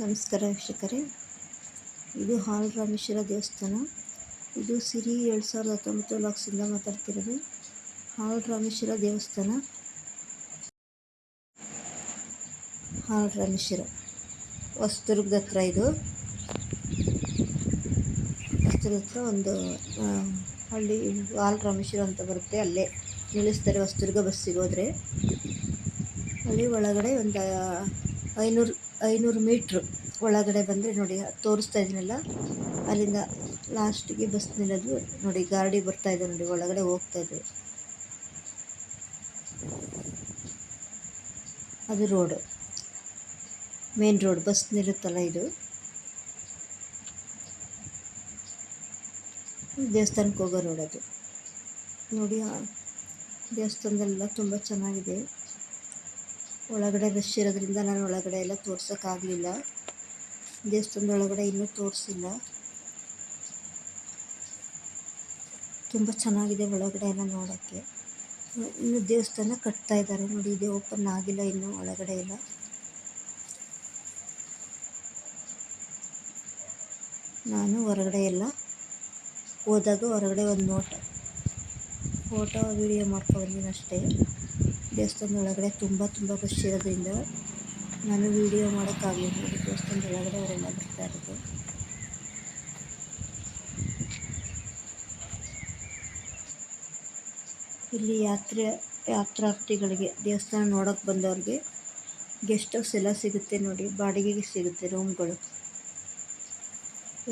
ನಮಸ್ಕಾರ ವೀಕ್ಷಕರೇ. ಇದು ಹಾಲ್ ರಾಮೇಶ್ವರ ದೇವಸ್ಥಾನ. ಇದು ಸಿರಿ ಎರಡು ಸಾವಿರದ ಹತ್ತೊಂಬತ್ತು ಲಾಕ್ಸಿಂದ ಮಾತಾಡ್ತಿರೋದು. ಹಾಲ್ ರಾಮೇಶ್ವರ ದೇವಸ್ಥಾನ. ಹಾಲ್ ರಾಮೇಶ್ವರ. ಹೊಸದುರ್ಗದ ಹತ್ರ ಇದು. ಹೊಸದುರ್ಗದ ಹತ್ರ ಒಂದು ಹಳ್ಳಿ, ಹಾಲ್ ರಾಮೇಶ್ವರ ಅಂತ ಬರುತ್ತೆ. ಅಲ್ಲೇ ನಿಲ್ಲಿಸ್ತಾರೆ ಹೊಸದುರ್ಗ ಬಸ್ಸಿಗೆ ಹೋದರೆ. ಅಲ್ಲಿ ಒಳಗಡೆ ಒಂದು ಐನೂರು ಐನೂರು ಮೀಟ್ರ್ ಒಳಗಡೆ ಬಂದರೆ ನೋಡಿ, ತೋರಿಸ್ತಾ ಇದ್ದೀನಲ್ಲ ಅಲ್ಲಿಂದ ಲಾಸ್ಟಿಗೆ ಬಸ್ ನಿಲ್ಲೋದು ನೋಡಿ, ಗಾಡಿ ಬರ್ತಾ ಇದೆ ನೋಡಿ, ಒಳಗಡೆ ಹೋಗ್ತಾ ಇದೆ. ಅದು ರೋಡು, ಮೇನ್ ರೋಡ್, ಬಸ್ ನಿಲ್ಲುತ್ತಲ್ಲ ಇದು? ದೇವಸ್ಥಾನಕ್ಕೆ ಹೋಗೋ ರೋಡ್ ಅದು. ನೋಡಿ ದೇವಸ್ಥಾನದಲ್ಲೆಲ್ಲ ತುಂಬ ಚೆನ್ನಾಗಿದೆ. ಒಳಗಡೆ ರಶ್ ಇರೋದ್ರಿಂದ ನಾನು ಒಳಗಡೆ ಎಲ್ಲ ತೋರ್ಸೋಕ್ಕಾಗಲಿಲ್ಲ. ದೇವಸ್ಥಾನದ ಒಳಗಡೆ ಇನ್ನೂ ತೋರಿಸಿಲ್ಲ. ತುಂಬ ಚೆನ್ನಾಗಿದೆ ಒಳಗಡೆ ಎಲ್ಲ ನೋಡೋಕ್ಕೆ. ಇನ್ನು ದೇವಸ್ಥಾನ ಕಟ್ತಾ ಇದ್ದಾರೆ ನೋಡಿ, ಇದೆ ಓಪನ್ ಆಗಿಲ್ಲ ಇನ್ನೂ ಒಳಗಡೆ ಎಲ್ಲ. ನಾನು ಹೊರಗಡೆ ಎಲ್ಲ ಹೋದಾಗ ಹೊರಗಡೆ ಒಂದು ನೋಟ, ಫೋಟೋ ವೀಡಿಯೋ ಮಾಡ್ಕೊಬಂದಿನಿ ಅಷ್ಟೇ. ದೇವಸ್ಥಾನದ ಒಳಗಡೆ ತುಂಬ ತುಂಬ ಖುಷಿ ಇರೋದ್ರಿಂದ ನಾನು ವೀಡಿಯೋ ಮಾಡೋಕ್ಕಾಗಲಿಲ್ಲ. ನೋಡಿ ದೇವಸ್ಥಾನದ ಒಳಗಡೆ ಅವರೆಲ್ಲ ಬರ್ತಾ ಇರೋದು. ಇಲ್ಲಿ ಯಾತ್ರೆ, ಯಾತ್ರಾರ್ಥಿಗಳಿಗೆ ದೇವಸ್ಥಾನ ನೋಡೋಕ್ಕೆ ಬಂದವ್ರಿಗೆ ಗೆಸ್ಟ್ ಹೌಸ್ ಎಲ್ಲ ಸಿಗುತ್ತೆ ನೋಡಿ. ಬಾಡಿಗೆಗೆ ಸಿಗುತ್ತೆ ರೂಮ್ಗಳು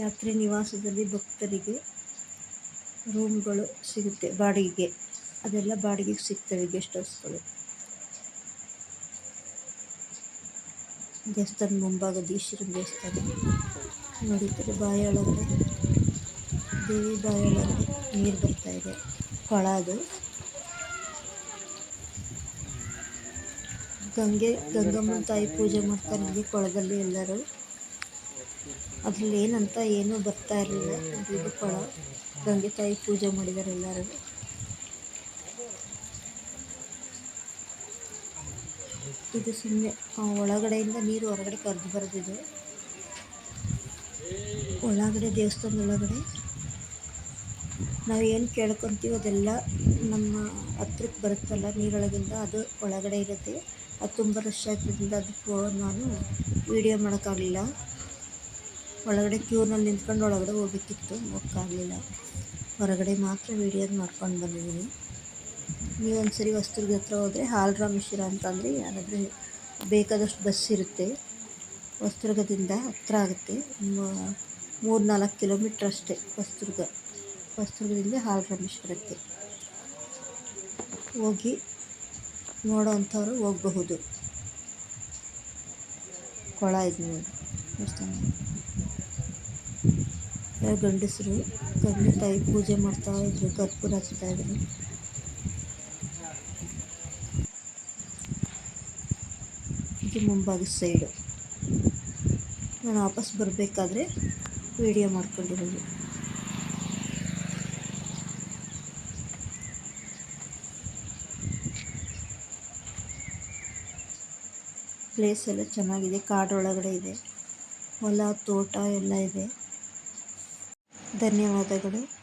ಯಾತ್ರೆ ನಿವಾಸದಲ್ಲಿ ಭಕ್ತರಿಗೆ ರೂಮ್ಗಳು ಸಿಗುತ್ತೆ ಬಾಡಿಗೆಗೆ. ಅದೆಲ್ಲ ಬಾಡಿಗೆಗೆ ಸಿಗ್ತವೆ ಗೆಸ್ಟ್ ಹೌಸ್ಗಳು ದೇವಸ್ಥಾನ ಮುಂಭಾಗದ ಈಶ್ವರನ ದೇವಸ್ಥಾನ. ನೋಡಿದರೆ ಬಾಯಿ ಒಳಗಡೆ ದೇವಿ ಬಾಯಿ ಒಳಗಡೆ ನೀರು ಬರ್ತಾ ಇದೆ. ಕೊಳ ಅದು ಗಂಗೆ, ಗಂಗಮ್ಮನ ತಾಯಿ ಪೂಜೆ ಮಾಡ್ತಾರೆ ಇಲ್ಲಿ ಕೊಳದಲ್ಲಿ ಎಲ್ಲರೂ. ಅದ್ರಲ್ಲಿ ಏನಂತ ಏನೂ ಬರ್ತಾ ಇರಲಿಲ್ಲ. ಇದು ಕೊಳ. ಗಂಗೆ ತಾಯಿ ಪೂಜೆ ಮಾಡಿದ್ದಾರೆ ಎಲ್ಲರೂ. ಇದು ಸುಮ್ಮನೆ ಒಳಗಡೆಯಿಂದ ನೀರು ಹೊರಗಡೆ ಕರೆದು ಬರೆದಿದೆ ಒಳಗಡೆ, ದೇವಸ್ಥಾನದ ಒಳಗಡೆ. ನಾವು ಏನು ಕೇಳ್ಕೊತೀವಿ ಅದೆಲ್ಲ ನಮ್ಮ ಹತ್ರಕ್ಕೆ ಬರುತ್ತಲ್ಲ ನೀರೊಳಗಿಂದ, ಅದು ಒಳಗಡೆ ಇರುತ್ತೆ. ಅದು ತುಂಬ ರಶ್ ಆಗಿದ್ದರಿಂದ ಅದಕ್ಕೆ ನಾನು ವೀಡಿಯೋ ಮಾಡೋಕ್ಕಾಗಲಿಲ್ಲ. ಒಳಗಡೆ ಕ್ಯೂನಲ್ಲಿ ನಿಂತ್ಕೊಂಡು ಒಳಗಡೆ ಹೋಗ್ಬೇಕಿತ್ತು ಹೋಗೋಕ್ಕಾಗಲಿಲ್ಲ ಹೊರಗಡೆ ಮಾತ್ರ ವಿಡಿಯೋ ಮಾಡ್ಕೊಂಡು ಬಂದಿದ್ದೀನಿ. ನೀವು ಒಂದು ಸರಿ ಹೊಸದುರ್ಗ ಹತ್ರ ಹೋದರೆ ಹಾಲ್ ಮಿಶ್ರ ಅಂತಂದರೆ ಯಾರಾದರೂ ಬೇಕಾದಷ್ಟು ಬಸ್ ಇರುತ್ತೆ. ವಸ್ತುರ್ಗದಿಂದ ಹತ್ರ ಆಗುತ್ತೆ. ಮೂರು ನಾಲ್ಕು ಕಿಲೋಮೀಟ್ರ್ ಅಷ್ಟೇ ಹೊಸದುರ್ಗ ಮಿಶ್ರ ಇರುತ್ತೆ ಹೋಗಿ ನೋಡೋ ಅಂಥವ್ರು ಹೋಗಬಹುದು. ಕೊಳ ಇದು ನೋಡಿ. ಗಂಡಸರು ಗಂಡ ತಾಯಿ ಪೂಜೆ ಮಾಡ್ತಾ ಇದ್ರು, ಕರ್ಪೂರ ಹಚ್ತಾ ಇದ್ರು. ಇದು ಮುಂಭಾಗದ ಸೈಡು ನಾನು ವಾಪಸ್ ಬರಬೇಕಾದ್ರೆ ವೀಡಿಯೋ ಮಾಡ್ಕೊಂಡಿರೋದು. ಪ್ಲೇಸ್ ಎಲ್ಲ ಚೆನ್ನಾಗಿದೆ ಕಾಡೊಳಗಡೆ ಇದೆ. ಹೊಲ, ತೋಟ ಎಲ್ಲ ಇದೆ. ಧನ್ಯವಾದಗಳು.